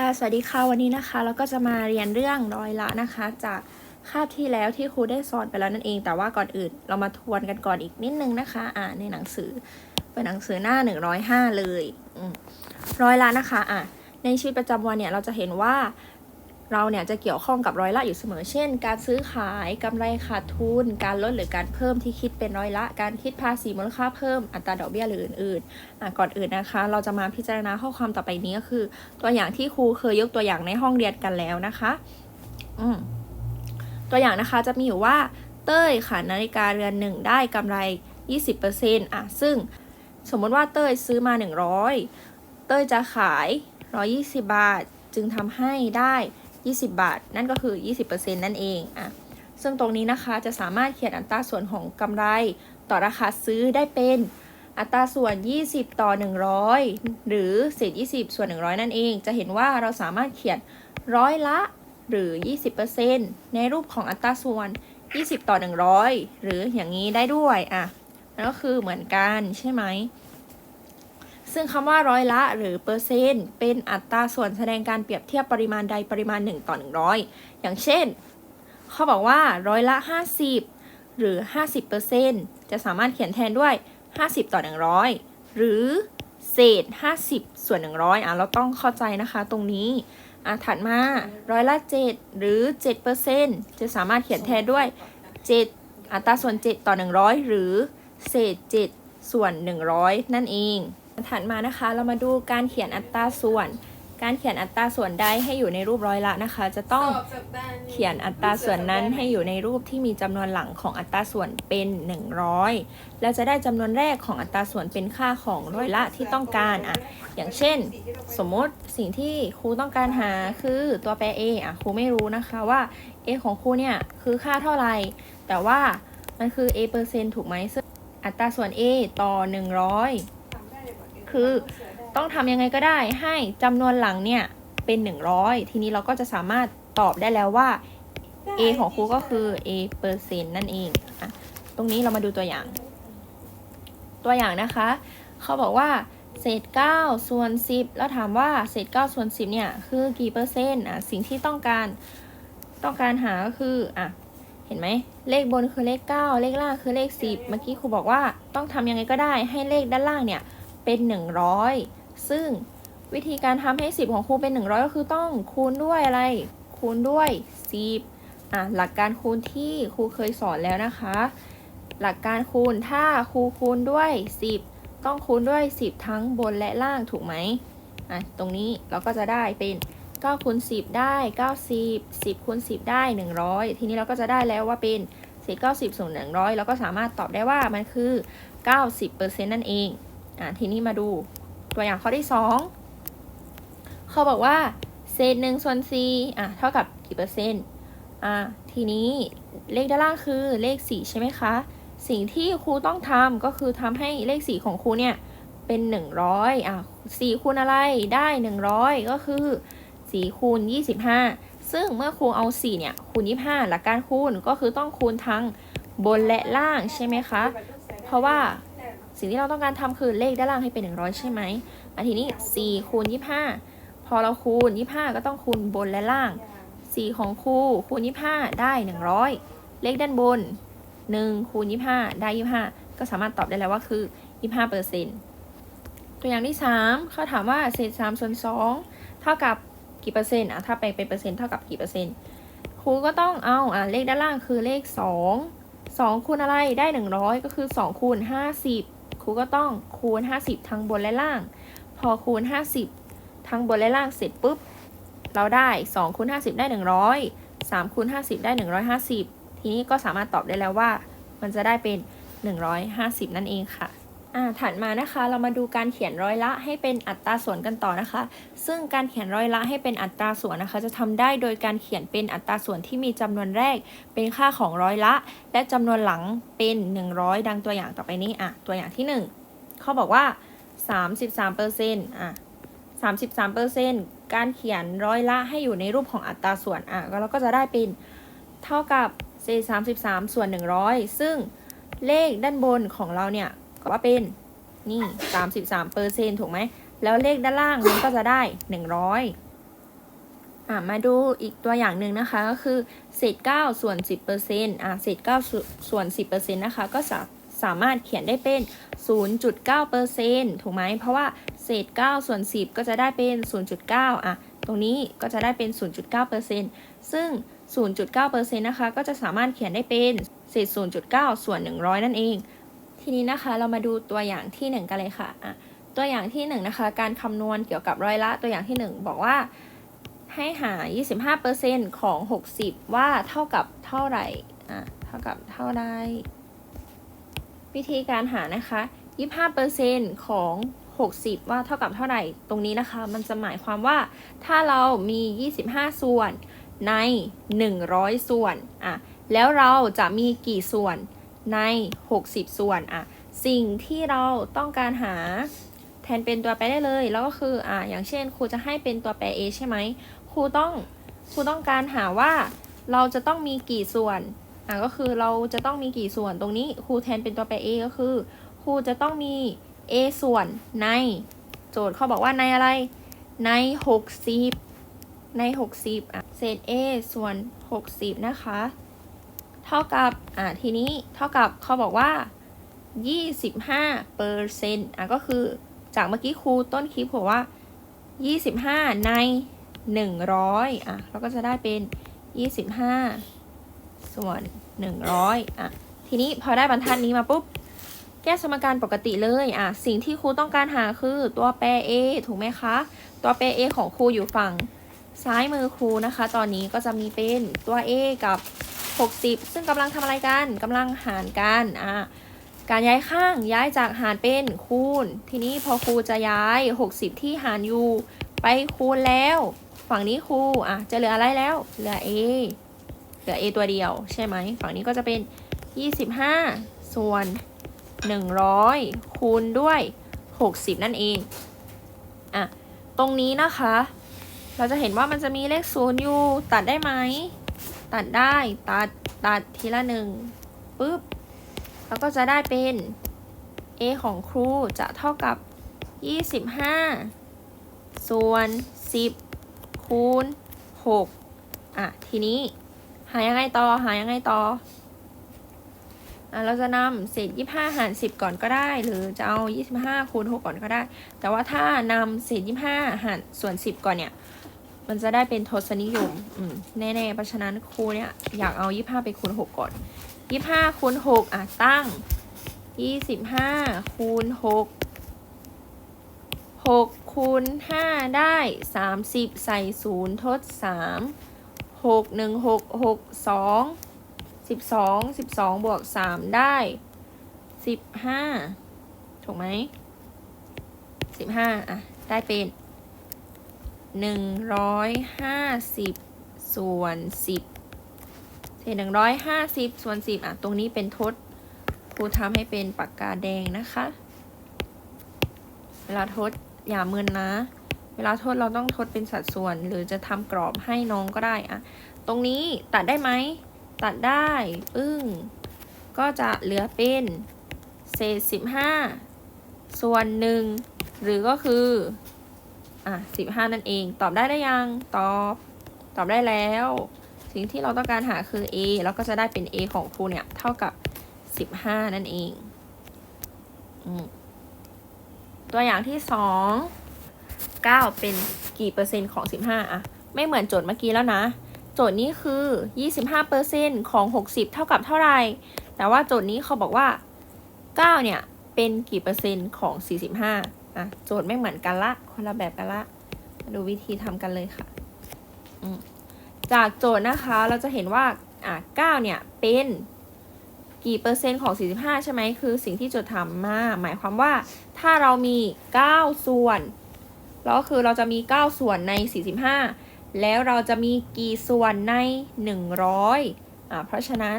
ค่ะ สวัสดีค่ะ วันนี้นะคะ เราก็จะมาเรียนเรื่องร้อยละนะคะ จากคาบที่แล้วที่ครูได้สอนไปแล้วนั่นเอง แต่ว่าก่อนอื่นเรามาทวนกันก่อนอีกนิดนึงนะคะ อ่าในหนังสือเป็นหนังสือหน้า 105 เลยร้อยละนะคะ อะในชีวิตประจำวันเนี่ยเราจะเห็นว่า เราเนี่ยจะเกี่ยวข้องกับร้อยละอยู่เสมอ เช่น การซื้อขายกำไรขาดทุน การลดหรือการเพิ่มที่คิดเป็นร้อยละ การคิดภาษีมูลค่าเพิ่ม อัตราดอกเบี้ยหรืออื่นๆอะก่อนอื่นนะคะ เราจะมาพิจารณาข้อความต่อไปนี้ก็คือ ตัวอย่างที่ครูเคยยกตัวอย่างในห้องเรียนกันแล้วนะคะ อืมตัวอย่างนะคะจะมีอยู่ว่า เต้ยขายนาฬิกาเรือนหนึ่งได้กำไร 20%อะซึ่งสมมติว่าเต้ยซื้อมา 100 เต้ยจะขาย 120 บาท จึงทำให้ได้ 20 บาท นั่นก็คือ 20%นั่นเองอะซึ่งตรงนี้นะคะจะสามารถเขียนอัตราส่วนของกำไร ต่อราคาซื้อได้เป็นอัตราส่วน 20 ต่อ 100 หรือเศษ 20 ส่วน 100 นั่นเอง จะเห็นว่าเราสามารถเขียนร้อยละหรือ 20%ในรูปของอัตราส่วน 20 ต่อ 100 หรืออย่างนี้ได้ด้วยอะนั่นก็คือเหมือนกันใช่ไหม ซึ่งคำว่าร้อยละหรือเปอร์เซ็นต์เป็นอัตราส่วนแสดงการเปรียบเทียบปริมาณใดปริมาณ1ต่อ100อย่างเช่น เขาบอกว่าร้อยละ 50 หรือ 50%จะสามารถเขียนแทนด้วย 50 ต่อ 100 หรือเศษ 50 ส่วน 100อะเราต้องเข้าใจนะคะตรงนี้อะถัดมาร้อยละ 7 หรือ 7%จะสามารถเขียนแทนด้วย 7 อัตราส่วน 7 ต่อ 100 หรือเศษ 7 ส่วน 100 นั่นเอง ถัดมานะคะเรามาดูการเขียนอัตราส่วน การเขียนอัตราส่วนใดให้อยู่ในรูปร้อยละนะคะ จะต้องเขียนอัตราส่วนนั้นให้อยู่ในรูปที่มีจำนวนหลังของอัตราส่วนเป็น 100 แล้วจะได้จำนวนแรกของอัตราส่วนเป็นค่าของร้อยละที่ต้องการอะอย่างเช่น สมมติสิ่งที่ครูต้องการหาคือตัวแปร a อะครูไม่รู้นะคะว่า a ของครูเนี่ยคือค่าเท่าไหร่แต่ว่ามันคือ a เปอร์เซ็นต์ถูกไหมซึ่งอัตราส่วน a ต่อ 100 คือ ต้องทำยังไงก็ได้ให้จำนวนหลังเนี่ยเป็น 100 ทีนี้เราก็จะสามารถตอบได้แล้วว่า a ของครูก็คือ a เปอร์เซ็นต์นั่นเองอะตรงนี้เรามาดูตัวอย่าง ตัวอย่างนะคะ เขาบอกว่าเศษ 9 ส่วน 10 แล้วถามว่าเศษ 9 ส่วน 10 เนี่ยคือกี่เปอร์เซ็นต์อะสิ่งที่ต้องการต้องการหาก็คืออะเห็นไหมเลขบนคือเลข 9 เลขล่างคือเลข 10 เมื่อกี้ครูบอกว่าต้องทำยังไงก็ได้ให้เลขด้านล่างเนี่ย เป็น 100 ซึ่งวิธีการทำให้ 10 ของครูเป็น 100 ก็คือต้องคูณด้วยอะไร คูณด้วย 10อะหลักการคูณที่ครูเคยสอนแล้วนะคะ หลักการคูณถ้าครูคูณด้วย 10 ต้องคูณด้วย 10 ทั้งบนและล่างถูกไหมอะตรงนี้เราก็จะได้เป็น9คูณ10 ได้ 90 10คูณ10 ได้ 100 ทีนี้เราก็จะได้แล้วว่าเป็นเศษ90ส่วน100 เราก็สามารถตอบได้ว่ามันคือ 90%นั่นเอง อะทีนี้มาดูตัวอย่างข้อที่2เขาบอกว่าเศษ1ส่วน4อะเท่ากับกี่เปอร์เซ็นต์อะทีนี้เลขด้านล่างคือเลข4ใช่ไหมคะ สิ่งที่ครูต้องทำก็คือทำให้เลข4ของครูเนี่ยเป็น100อะ4คูณอะไรได้100ก็คือ4คูณ25ซึ่งเมื่อครูเอา4เนี่ยคูณ25หลักการคูณก็คือต้องคูณทั้งบนและล่างใช่ไหมคะ เพราะว่า สิ่งที่เราต้องการทำคือเลขด้านล่างให้เป็น 100 ใช่ไหมอะทีนี้ 4 คูณ 25 พอเราคูณ 25 ก็ต้องคูณบนและล่าง 4 ของครูคูณ 25 ได้ 100 เลขด้านบน 1 คูณ 25 ได้ 25 ก็สามารถตอบได้แล้วว่าคือ 25เปอร์เซ็นต์ตัวอย่างที่ 3 เขาถามว่าเศษ3ส่วน2เท่ากับกี่เปอร์เซ็นต์อะถ้าไปลเป็นเปอร์เซ็นต์เท่ากับกี่เปอร์เซ็นต์ครูก็ต้องเอาอะเลขด้านล่างคือเลข 2 2คูณอะไรได้ 100 ก็คือ 2 คูณ 50 ครูก็ต้องคูณ 50 ทั้งบนและล่าง พอคูณ 50 ทั้งบนและล่างเสร็จปุ๊บ เราได้2คูณ50 ได้ 100 3คูณ50 ได้ 150 ทีนี้ก็สามารถตอบได้แล้วว่า มันจะได้เป็น 150 นั่นเองค่ะ ถัดมานะคะเรามาดูการเขียนร้อยละให้เป็นอัตราส่วนกันต่อนะคะ ซึ่งการเขียนร้อยละให้เป็นอัตราส่วนนะคะ จะทำได้โดยการเขียนเป็นอัตราส่วนที่มีจำนวนแรก เป็นค่าของร้อยละ และจำนวนหลังเป็น 100 ดังตัวอย่างต่อไปนี้อะตัวอย่างที่ 1เขาบอกว่า 33เปอร์เซ็นต์อะ33เปอร์เซ็นต์การเขียนร้อยละให้อยู่ในรูปของอัตราส่วนอะก็เราก็จะได้เป็นเท่ากับเศษ33 ส่วน 100 ซึ่งเลขด้านบนของเราเนี่ย ก็ว่าเป็นนี่33เปอร์เซ็นต์ถูกไหม แล้วเลขด้านล่างมันก็จะได้100อะมาดูอีกตัวอย่างหนึ่งนะคะก็คือเศษ9ส่วน10%อะเศษ9ส่วนส่วน10%นะคะก็สาสามารถเขียนได้เป็น 0.9%ถูกไหม เพราะว่าเศษ 9 ส่วน 10 ก็จะได้เป็น 0.9 อะ ตรงนี้ก็จะได้เป็น 0.9%ซึ่ง 0.9%นะคะ ก็จะสามารถเขียนได้เป็น เศษ 0.9 ส่วน 100 นั่นเอง ทีนี้นะคะ เรามาดูตัวอย่างที่ 1 กันเลยค่ะะตัวอย่างที่ 1 นะคะ การคำนวณเกี่ยวกับร้อยละ ตัวอย่างที่ 1 บอกว่าให้หา 25%ของ 60 ว่าเท่ากับเท่าไหร่อะเท่ากับเท่าใดวิธีการหานะคะ 25%ของ 60 ว่าเท่ากับเท่าไหร่ ตรงนี้นะคะ มันจะหมายความว่าถ้าเรามี 25 ส่วนใน 100 ส่วนอะแล้วเราจะมีกี่ส่วน ใน 60 ส่วนอะสิ่งที่เราต้องการหาแทนเป็นตัวแปรได้เลย แล้วก็คืออ่าอย่างเช่น ครูจะให้เป็นตัวแปร a ใช่ไหมครูต้องครูต้องการหาว่าเราจะต้องมีกี่ส่วนอ่าก็คือเราจะต้องมีกี่ส่วนตรงนี้ครูแทนเป็นตัวแปร a ก็คือครูจะต้องมี a ส่วนใน โจทย์เขาบอกว่าในอะไรใน 60 ใน 60อะเศษ a ส่วน 60 นะคะ เท่ากับ อ่า ทีนี้เท่ากับเขาบอกว่า 25เปอร์เซ็นต์อะก็คือจากเมื่อกี้ครูต้นคลิปบอกว่า 25 ใน 100 อะ เราก็จะได้เป็น 25 ส่วน 100 อะ ทีนี้พอได้บรรทัดนี้มาปุ๊บ แก้สมการปกติเลย อะ สิ่งที่ครูต้องการหาคือตัวแปร a ถูกไหมคะ ตัวแปร a ของครูอยู่ฝั่งซ้ายมือครูนะคะ ตอนนี้ก็จะมีเป็นตัว a กับ 60 ซึ่งกำลังทำอะไรกันกำลังหารกันอะการย้ายข้างย้ายจากหารเป็นคูณ ทีนี้พอครูจะย้าย 60 ที่หารอยู่ไปคูณแล้ว ฝั่งนี้ครูอะจะเหลืออะไรแล้ว เหลือ a เหลือ a ตัวเดียวใช่ไหมฝั่งนี้ก็จะเป็น 25 ส่วน 100 คูณด้วย 60 นั่นเองอะตรงนี้นะคะ เราจะเห็นว่ามันจะมีเลขศูนย์อยู่ตัดได้ไหม ตัดได้ตัดตัดทีละหนึ่งปุ๊บ แล้วก็จะได้เป็น a ของครูจะเท่ากับ 25 ส่วน 10 คูณ 6 อะ ทีนี้ หายังไงต่อ หายังไงต่ออะเราจะนำเศษ25 หาร 10 ก่อนก็ได้ หรือจะเอา 25 คูณ 6 ก่อนก็ได้ แต่ว่าถ้านำเศษ25 หารส่วน 10 ก่อนเนี่ย มันจะได้เป็นทศนิยมอืมแน่ๆ เพราะฉะนั้นครูเนี่ยอยากเอา 25 ไปคูณ 6 ก่อนยี่ห้าคูณหกอะตั้งยี่สิบห้าคูณหกหกคูณห้าได้สามสิบใส่ศูนย์ทดสามหกหนึ่งหกหกสองสิบสองสิบสองบวกสามได้สิบห้าถูกไหมสิบห้าอะ ได้เป็น หนึ่งร้อยห้าสิบส่วนสิบเศษหนึ่งร้อยห้าสิบส่วนสิบอะตรงนี้เป็นทดครูทำให้เป็นปากกาแดงนะคะ เวลาทดอย่ามึนนะ เวลาทดเราต้องทดเป็นสัดส่วน หรือจะทำกรอบให้น้องก็ได้อะตรงนี้ตัดได้ไหม ตัดได้ปึ้ง ก็จะเหลือเป็นเศษสิบห้าส่วนหนึ่งหรือก็คือ อะสิบห้านั่นเอง ตอบได้ได้ยัง ตอบ ตอบได้แล้ว สิ่งที่เราต้องการหาคือ a แล้วก็จะได้เป็น a ของครูเนี่ย เท่ากับ15นั่นเองอตัวอย่างที่2 9เป็นกี่เปอร์เซ็นต์ของ15อะไม่เหมือนโจทย์เมื่อกี้แล้วนะ โจทย์นี้คือ25เปอร์เซ็นต์ของ60เท่ากับเท่าไหร่ แต่ว่าโจทย์นี้เขาบอกว่า9เนี่ยเป็นกี่เปอร์เซ็นต์ของ45 อะโจทย์ไม่เหมือนกันละ คนละแบบกันละ ดูวิธีทำกันเลยค่ะจากโจทย์นะคะเราจะเห็นว่าอะ9เนี่ยเป็นกี่เปอร์เซ็นต์ของ 45 ใช่ไหมคือสิ่งที่โจทย์ถามมาหมายความว่าถ้าเรามี 9 ส่วนแล้วก็คือเราจะมี 9 ส่วนใน 45 แล้วเราจะมีกี่ส่วนใน 100อะเพราะฉะนั้น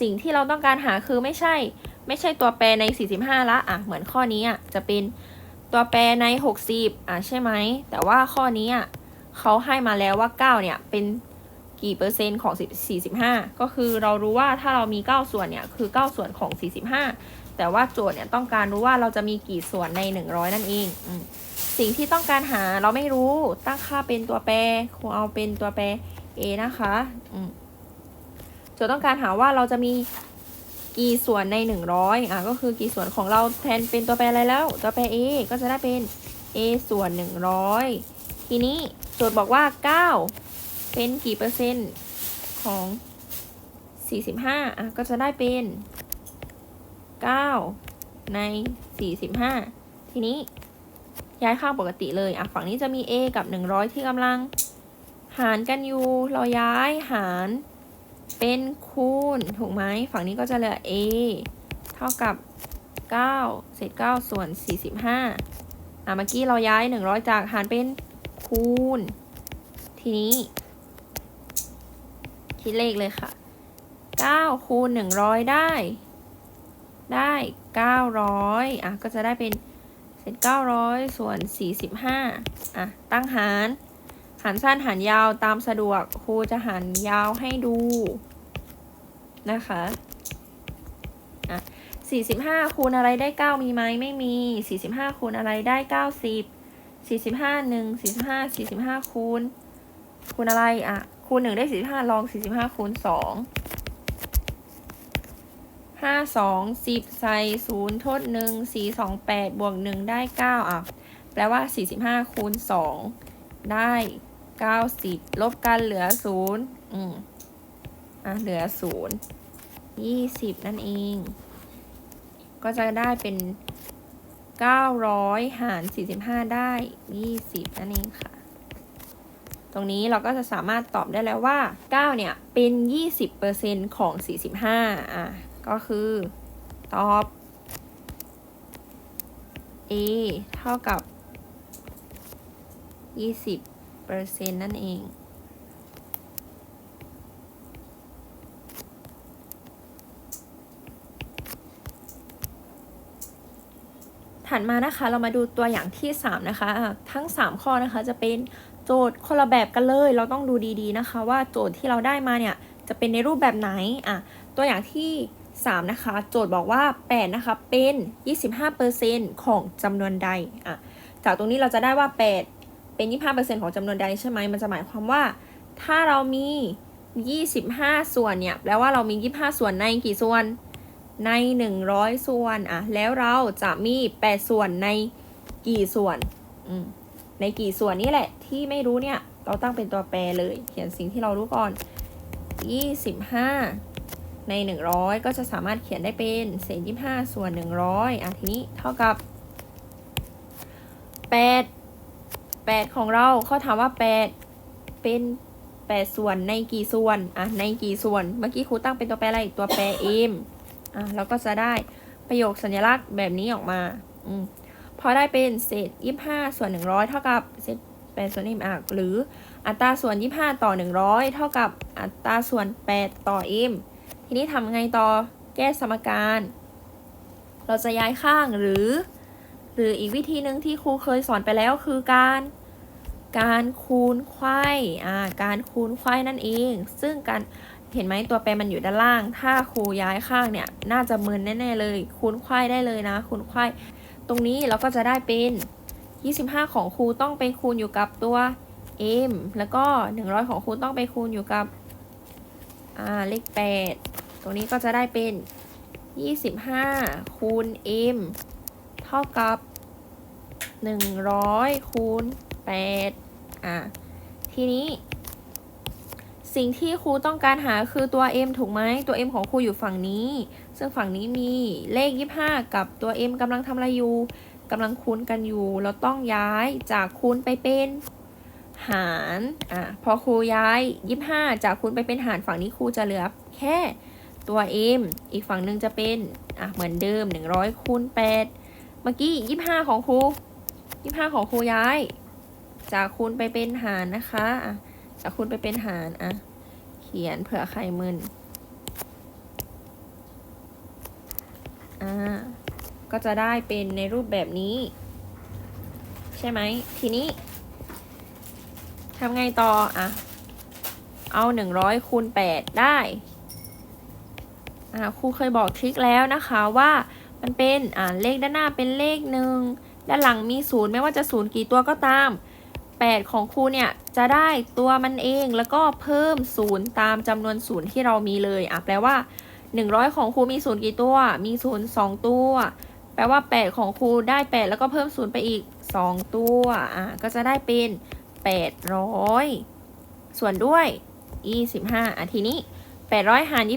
สิ่งที่เราต้องการหาคือไม่ใช่ ไม่ใช่ตัวแปรใน 45 ละอะเหมือนข้อนี้อะจะเป็น ตัวแปรใน 60อะใช่ไหม แต่ว่าข้อนี้อะเขาให้มาแล้วว่า 9 เนี่ย เป็นกี่เปอร์เซ็นต์ของ 45 ก็คือเรารู้ว่าถ้าเรามี 9 ส่วนเนี่ย คือ 9 ส่วนของ 45 แต่ว่าโจทย์เนี่ยต้องการรู้ว่าเราจะมีกี่ส่วนใน 100 นั่นเองอสิ่งที่ต้องการหาเราไม่รู้ตั้งค่าเป็นตัวแปรครูเอาเป็นตัวแปร a นะคะโจทย์ต้องการหาว่าเราจะมี กี่ส่วนใน 100อะก็คือกี่ส่วนของเราแทนเป็นตัวแปรอะไรแล้ว ตัวแปร a ก็จะได้เป็น a ส่วน 100 ทีนี้โจทย์บอกว่า 9 เป็นกี่เปอร์เซ็นต์ของ 45อะก็จะได้เป็น 9 ใน 45 ทีนี้ย้ายข้างปกติเลยอะฝั่งนี้จะมี a กับ 100 ที่กำลัง หารกันอยู่ เราย้ายหาร เป็นคูณ ถูกไหมฝั่งนี้ก็จะเหลือ a เท่ากับ 9 เศษ 9 ส่วน 45อะเมื่อกี้เราย้าย 100 จากหารเป็นคูณ ทีนี้ คิดเลขเลยค่ะ 9 คูณ 100 ได้ ได้ 900 อะ ก็จะได้เป็นเศษ900 ส่วน 45อะ ตั้งหาร หารสั้นหารยาวตามสะดวกครูจะหารยาวให้ดูนะคะอะ45 คูณอะไรได้ 9 มีไหมไม่มี 45 คูณอะไรได้ 90 45 1 45 45 คูณ คูณอะไรอะ คูณ 1 ได้ 45 ลอง 45 คูณ2ห้าสองสิบใส่ศูนย์ทดหนึ่งสี่สองแปดบวกหนึ่งได้เก้าอะ แปลว่าสี่สิบห้าคูณสองได้ เก้าสิบลบกันเหลือศูนย์อืมอะเหลือศูนย์ยี่สิบนั่นเอง ก็จะได้เป็นเก้าร้อยหารสี่สิบห้าได้ยี่สิบนั่นเองค่ะ ตรงนี้เราก็จะสามารถตอบได้แล้วว่า9เนี่ยเป็น20%ของ45อะก็คือตอบ a เท่ากับ 20 ปอร์เซ็นต์นั่นเองถัดมานะคะเรามาดูตัวอย่างที่ 3 นะคะอะทั้ง 3 ข้อนะคะจะเป็นโจทย์คนละแบบกันเลย เราต้องดูดีๆนะคะ ว่าโจทย์ที่เราได้มาเนี่ยจะเป็นในรูปแบบไหนอะตัวอย่างที่ 3 นะคะ โจทย์บอกว่า 8 นะคะ เป็น 25%ของจำนวนใดอะจากตรงนี้เราจะได้ว่า 8 เป็น25%ของจำนวนใดใช่ไหมมันจะหมายความว่า ถ้าเรามี 25 ส่วนเนี่ยแปลว่าเรามี 25 ส่วนในกี่ส่วนใน 100 ส่วนอะแล้วเราจะมี 8 ส่วนในกี่ส่วนอืมในกี่ส่วนนี่แหละ ที่ไม่รู้เนี่ย เราตั้งเป็นตัวแปรเลย เขียนสิ่งที่เรารู้ก่อน 25 ใน 100 ก็จะสามารถเขียนได้เป็นเศษ25 ส่วน 100อะทีนี้เท่ากับ 8 8 ของเราเขาถามว่า 8 เป็น 8 ส่วนในกี่ส่วน อะ ในกี่ส่วน เมื่อกี้ครูตั้งเป็นตัวแปรอะไร ตัวแปร m อะ แล้วก็จะได้ประโยคสัญลักษณ์แบบนี้ออกมา อืม พอได้เป็นเศษ 25 ส่วน 100 เท่ากับเศษ8ส่วน m อะหรืออัตราส่วน 25 ต่อ 100 เท่ากับอัตราส่วน 8 ต่อ m ทีนี้ทำไงต่อ แก้สมการ เราจะย้ายข้างหรือ หรืออีกวิธีหนึ่งที่ครูเคยสอนไปแล้วคือการการคูณไขว้อ่าการคูณไขว้นั่นเอง ซึ่งการเห็นไหมตัวแปรมันอยู่ด้านล่าง ถ้าครูย้ายข้างเนี่ยน่าจะมึนแน่ๆเลย คูณไขว้ได้เลยนะ คูณไขว้ตรงนี้เราก็จะได้เป็น 25 ของครูต้องไปคูณอยู่กับตัว m แล้วก็ 100 ของครูต้องไปคูณอยู่กับอ่าเลข 8 ตรงนี้ก็จะได้เป็น 25 คูณ m ท่ากับ 100คูณ8อะ ทีนี้ สิ่งที่ครูต้องการหาคือตัว m ถูกไหมตัว m ของครูอยู่ฝั่งนี้ ซึ่งฝั่งนี้มีเลข 25 กับตัว m กำลังทำอะไรอยู่กำลังคูณกันอยู่ เราต้องย้ายจากคูณไปเป็นหารอะพอครูย้าย 25 จากคูณไปเป็นหารฝั่งนี้ครูจะเหลือแค่ตัว m อีกฝั่งหนึ่งจะเป็นอะเหมือนเดิม 100คูณ8 เมื่อกี้25ของครู25ของครูย้าย จากคูณไปเป็นหารนะคะอะจากคูณไปเป็นหารอะเขียนเผื่อใครมึนอ่าก็จะได้เป็นในรูปแบบนี้ ใช่ไหมทีนี้ทำไงต่ออะเอาหนึ่งร้อยคูณแปดได้อ่าครูเคยบอกทริคแล้วนะคะว่า มันเป็นอ่าเลขด้านหน้าเป็นเลขหนึ่งด้านหลังมีศูนย์ไม่ว่าจะศูนย์กี่ตัวก็ตาม 8 ของครูเนี่ยจะได้ตัวมันเองแล้วก็เพิ่มศูนย์ตามจำนวนศูนย์ที่เรามีเลยอะแปลว่า 100 ของครูมีศูนย์กี่ตัว มีศูนย์สองตัว แปลว่า 8 ของครูได้ 8 แล้วก็เพิ่มศูนย์ไปอีก 2 ตัวอะก็จะได้เป็น 800 ส่วนด้วย 25อะทีนี้ 800 หาร 25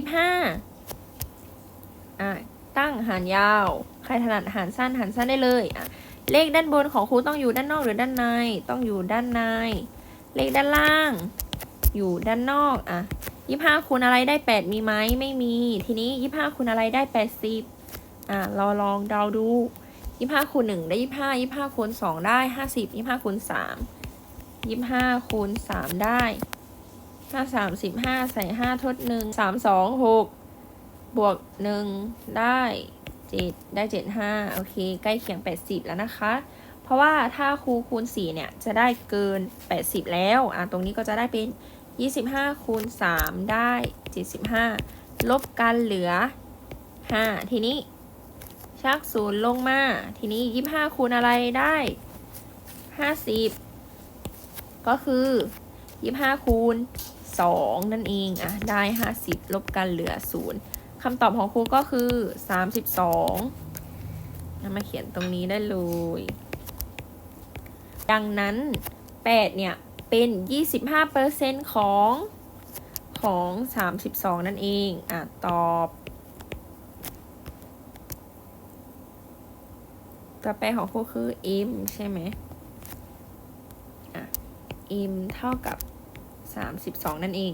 อะ ตั้งหารยาว ใครถนัดหารสั้นหารสั้นได้เลยอะเลขด้านบนของครูต้องอยู่ด้านนอกหรือด้านใน ต้องอยู่ด้านใน เลขด้านล่าง อยู่ด้านนอกอะยี่ห้าคูณอะไรได้แปดมีไหมไม่มี ทีนี้ยี่ห้าคูณอะไรได้แปดสิบอะเราลองเดาดูยี่ห้าคูณหนึ่งได้ยี่ห้ายี่ห้าคูณสองได้ห้าสิบยี่ห้าคูณสามยี่ห้าคูณสามได้ห้าสามสิบห้าใส่ห้าทดหนึ่งสามสองหก บวกหนึ่งได้เจ็ดได้เจ็ดห้าโอเค ใกล้เคียงแปดสิบแล้วนะคะ เพราะว่าถ้าครูคูณ4เนี่ยจะได้เกิน80แล้วอะตรงนี้ก็จะได้เป็น25คูณ3ได้75ลบกันเหลือ5ทีนี้ชักศูนย์ลงมา ทีนี้25คูณอะไรได้50ก็คือ25คูณ2นั่นเองอะได้50ลบกันเหลือ0 คำตอบของครูก็คือ 32นำมาเขียนตรงนี้ได้เลย ดังนั้น 8 เนี่ย เป็น 25%ของของ 32 นั่นเอง อะ ตอบ ต่อไปของครูคือ m ใช่ไหมอะ m เท่ากับ 32 นั่นเอง